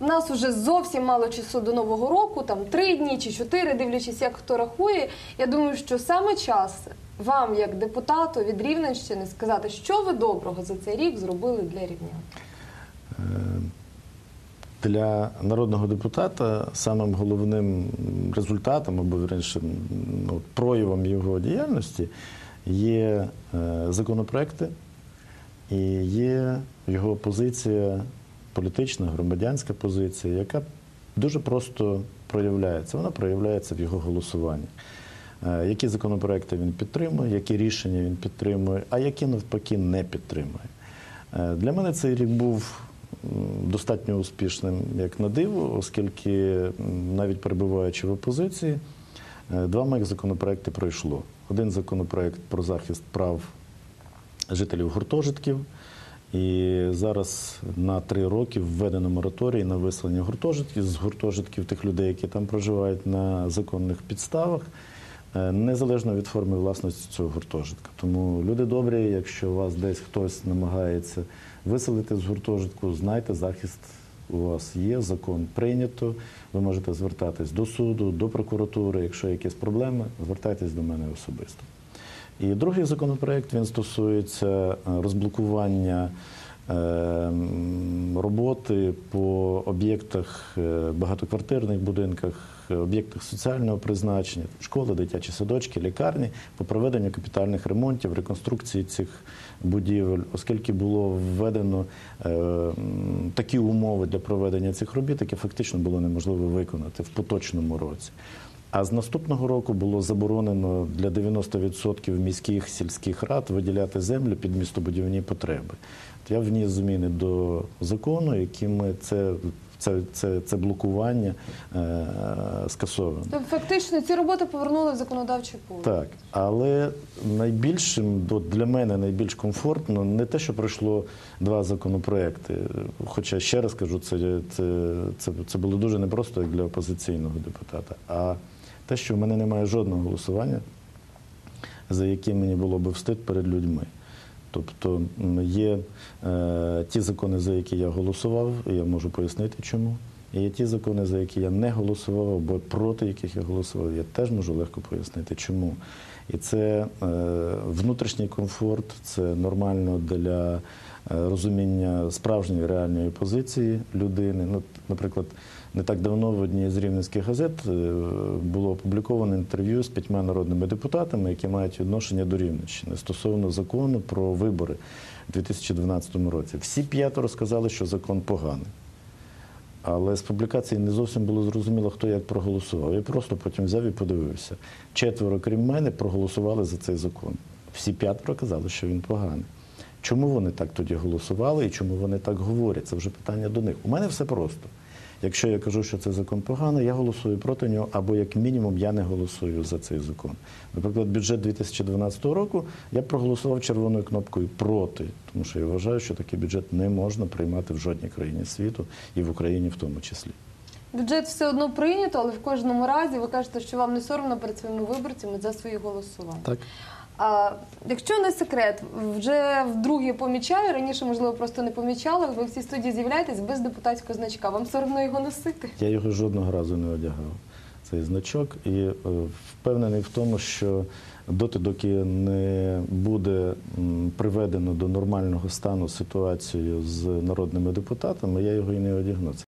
в нас уже зовсім мало часу до нового року, там три дні чи чотири, дивлячись, як хто рахує. Я думаю, що саме час вам, як депутату від Рівненщини, сказати, що ви доброго за цей рік зробили для рівнян. Е, Для народного депутата самим головним результатом або вірніше, ну, проявом його діяльності є е, законопроекти і є його позиція, політична, громадянська позиція, яка дуже просто проявляється. Вона проявляється в його голосуванні. Е, Які законопроекти він підтримує, які рішення він підтримує, а які навпаки не підтримує. Е, Для мене цей рік був достатньо успішним як на диво, оскільки навіть перебуваючи в опозиції, е, два моїх законопроекти пройшло. Один законопроект про захист прав жителів гуртожитків. І зараз на три роки введено мораторій на виселення гуртожитків з гуртожитків тих людей, які там проживають на законних підставах, е, незалежно від форми власності цього гуртожитка. Тому люди добрі, якщо вас десь хтось намагається виселити з гуртожитку, знайте, захист у вас є, закон прийнято. Ви можете звертатись до суду, до прокуратури. Якщо якісь проблеми, звертайтесь до мене особисто. І другий законопроект він стосується е, розблокування е, роботи по об'єктах е, багатоквартирних будинках, об'єктах соціального призначення, школи, дитячі садочки, лікарні по проведенню капітальних ремонтів, реконструкції цих будівель, оскільки було введено такі умови для проведення цих робіт, які фактично було неможливо виконати в поточному році. А з наступного року було заборонено для 90% міських сільських рад виділяти землю під містобудівні потреби. От Я вніс зміни до закону, якими це, це, це, це блокування е, скасовано. Тобто, фактично, ці роботи повернули в законодавче поле. Так, але найбільшим для мене найбільш комфортно не те, що пройшло два законопроекти. Хоча ще раз кажу, це, це, це, це було дуже непросто як для опозиційного депутата. А те, що в мене немає жодного голосування, за яке мені було би встид перед людьми. Тобто є е, ті закони, за які я голосував, і я можу пояснити чому. І є ті закони, за які я не голосував, або проти яких я голосував, я теж можу легко пояснити, чому. І це е, внутрішній комфорт, це нормально для е, розуміння справжньої реальної позиції людини. Ну, наприклад, не так давно в одній з рівненських газет е, було опубліковано інтерв'ю з п'ятьма народними депутатами, які мають відношення до Рівненщини стосовно закону про вибори у 2012 році. Всі п'ятеро сказали, що закон поганий. Але з публікації не зовсім було зрозуміло, хто як проголосував. Я просто потім взяв і подивився. Четверо, крім мене, проголосували за цей закон. Всі п'ятеро казали, що він поганий. Чому вони так тоді голосували і чому вони так говорять? Це вже питання до них. У мене все просто. Якщо я кажу, що цей закон поганий, я голосую проти нього, або як мінімум я не голосую за цей закон. Наприклад, бюджет 2012 року я проголосував червоною кнопкою проти, тому що я вважаю, що такий бюджет не можна приймати в жодній країні світу і в Україні в тому числі. Бюджет все одно прийнято, але в кожному разі ви кажете, що вам не соромно перед своїми виборцями за свої голосування. Так. А якщо не секрет, вже вдруге помічаю, раніше, можливо, просто не помічала, ви в цій студії з'являєтесь без депутатського значка. Вам соромно його носити? Я його жодного разу не одягав, цей значок, і е, впевнений в тому, що доти, доки не буде приведено до нормального стану ситуацію з народними депутатами, я його і не одягну.